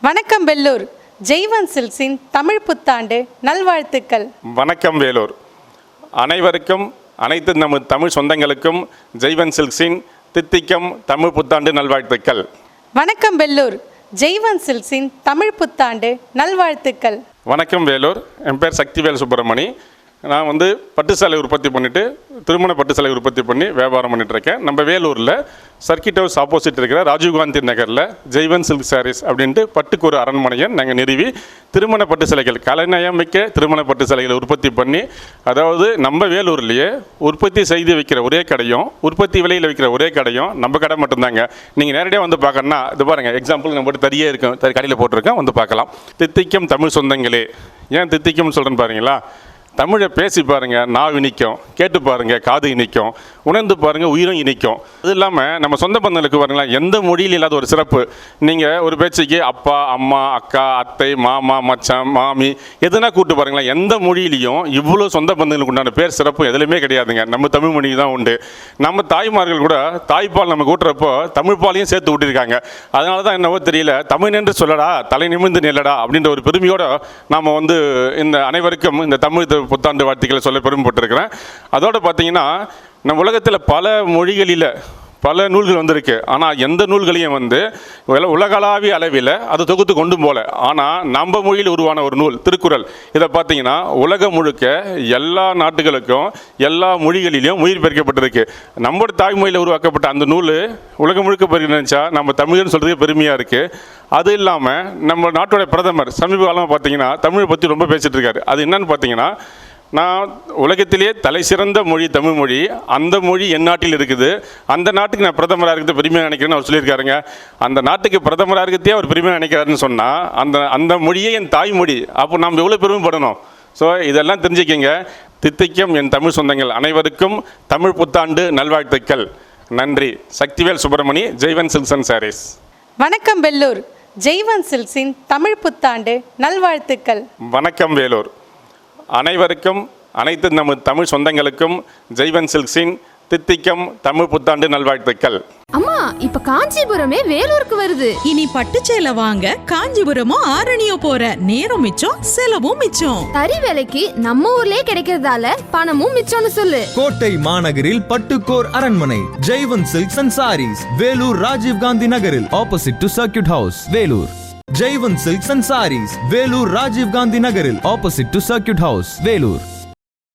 வணக்கம் வெள்ளூர். ஜெய்வன் சில்க்ஸின் தமிழ் புத்தாண்டு நல்வாழ்த்துக்கள். வணக்கம் வேலூர். அனைவருக்கும் அனைத்து நம்ம தமிழ் சொந்தங்களுக்கும் ஜெய்வன் சில்க்ஸின் தித்திக்கம் தமிழ் புத்தாண்டு நல்வாழ்த்துக்கள். வணக்கம் வெள்ளூர். ஜெய்வன் சில்க்ஸின் தமிழ் புத்தாண்டு நல்வாழ்த்துக்கள். வணக்கம் வேலூர். என் பேர் சக்திவேல் சுப்பிரமணி. நான் வந்து பட்டு சேலை உற்பத்தி பண்ணிவிட்டு திருமண பட்டு சேலை உற்பத்தி பண்ணி வியாபாரம் பண்ணிகிட்ருக்கேன் இருக்கேன் நம்ம வேலூரில் சர்க்கிட் ஹவுஸ் ஆப்போசிட் இருக்கிற ராஜீவ்காந்தி நகரில் ஜெய்வன் சில்க் சாரீஸ் அப்படின்ட்டு பட்டுக்கு ஒரு அரண்மனையை நாங்கள் நிறுவி திருமண பட்டு சிலைகள் கலைநயம் மிக்க திருமண பட்டு சிலைகளை உற்பத்தி பண்ணி அதாவது நம்ம வேலூர்லேயே உற்பத்தி செய்து வைக்கிற ஒரே கடையும் உற்பத்தி விலையில் வைக்கிற ஒரே கடையும் நம்ம கடை மட்டும்தாங்க. நீங்கள் நேரடியாக வந்து பார்க்கணுன்னா இது பாருங்கள் எக்ஸாம்பிள் நம்ம போட்டு தரியே இருக்கும் கடையில் போட்டிருக்கேன் வந்து பார்க்கலாம். தித்திக்கும் தமிழ் சொந்தங்களே. ஏன் தித்திக்கும்னு சொல்கிறேன்னு பாருங்களா? தமிழை பேசி பாருங்கள் நாவு இனிக்கும் கேட்டு பாருங்கள் காது இனிக்கும் உணர்ந்து பாருங்கள் உயிரும் இனிக்கும். அது இல்லாமல் நம்ம சொந்த பந்தங்களுக்கு பாருங்களேன் எந்த மொழியில் இல்லாத ஒரு சிறப்பு. நீங்கள் ஒரு பேச்சுக்கு அப்பா அம்மா அக்கா அத்தை மாமா மச்சான் மாமி எதுனா கூப்பிட்டு பாருங்களேன் எந்த மொழியிலையும் இவ்வளோ சொந்த பந்தங்களுக்கு உண்டான பேர் சிறப்பு எதுலையுமே கிடையாதுங்க. நம்ம தமிழ் மொழி தான் உண்டு. நம்ம தாய்மார்கள் கூட தாய்ப்பால் நம்ம கூட்டுறப்போ தமிழ்ப்பாலையும் சேர்த்து விட்டுருக்காங்க அதனால தான் என்னவோ தெரியல தமிழ் என்று சொல்லடா தலை நிமிர்ந்து நில்லடா அப்படின்ற ஒரு பெருமையோட நாம் வந்து இந்த அனைவருக்கும் இந்த தமிழ் த- புத்தாண்டு வாழ்த்துக்களை சொல்ல பெருமைப்பட்டிருக்கிறேன். அதோட பார்த்தீங்கன்னா நம்ம உலகத்தில் பல மொழிகளில் பல நூல்கள் வந்திருக்கு. ஆனால் எந்த நூல்களையும் வந்து உலகளாவிய அளவில் அதை தொகுத்து கொண்டு போல. ஆனால் நம்ம மொழியில் உருவான ஒரு நூல் திருக்குறள். இதை பார்த்தீங்கன்னா உலகம் முழுக்க எல்லா நாட்டுகளுக்கும் எல்லா மொழிகளிலும் உயிர் பெருக்கப்பட்டிருக்கு. நம்மளோட தாய்மொழியில் உருவாக்கப்பட்ட அந்த நூல் உலகம் முழுக்க பெருக நினச்சா நம்ம தமிழ்னு சொல்கிறதுக்கு பெருமையாக இருக்குது அது இல்லாமல் நம்ம நாட்டோட பிரதமர் சமீப காலமாக பார்த்தீங்கன்னா தமிழை பற்றி ரொம்ப பேசிகிட்டு இருக்காரு. அது என்னன்னு பார்த்தீங்கன்னா நான் உலகத்திலேயே தலை சிறந்த மொழி தமிழ் மொழி. அந்த மொழி என் நாட்டில் இருக்குது. அந்த நாட்டுக்கு நான் பிரதமராக இருக்கிறது பெருமையாக நினைக்கிறேன்னு அவர் சொல்லியிருக்காருங்க. அந்த நாட்டுக்கு பிரதமராக இருக்கிறதே அவர் பெருமையாக நினைக்கிறாருன்னு சொன்னால் அந்த அந்த மொழியே என் தாய்மொழி அப்போ நாம் எவ்வளோ பெருமைப்படணும்? ஸோ இதெல்லாம் தெரிஞ்சுக்கிங்க. தித்திக்கும் என் தமிழ் சொந்தங்கள் அனைவருக்கும் தமிழ் புத்தாண்டு நல்வாழ்த்துக்கள். நன்றி. சக்திவேல் சுப்பிரமணி ஜெய்வன் சில்சன் சாரீஸ். வணக்கம் வெள்ளூர். ஜெய்வன் சில்க்ஸின் தமிழ் புத்தாண்டு நல்வாழ்த்துக்கள். வணக்கம் வேலூர். அனைவருக்கும் அனைத்து நம்ம தமிழ் சொந்தங்களுக்கும் ஜெய்வன் சில்க்ஸின் தித்திக்கம் தமிழ் புத்தாண்டு நல்வாழ்த்துக்கள். அம்மா இப்ப காஞ்சிபுரமே வேலூருக்கு வருது. இனி பட்டுச்சேலை வாங்க காஞ்சிபுரமோ ஆரணியோ போற நேரம் மிச்சம் செலவும் மிச்சம். தறி வேலைக்கு நம்ம ஊர்லயே கிடைக்கிறதால பணமும் மிச்சம்னு சொல்லு. கோட்டை மாநகரில் பட்டுக்கோர் அரண்மனை Jaivan silks and sarees Vellore Rajiv Gandhi நகரில் opposite to circuit house Vellore. Jaivan silks and sarees Vellore Rajiv Gandhi நகரில் opposite to circuit house Vellore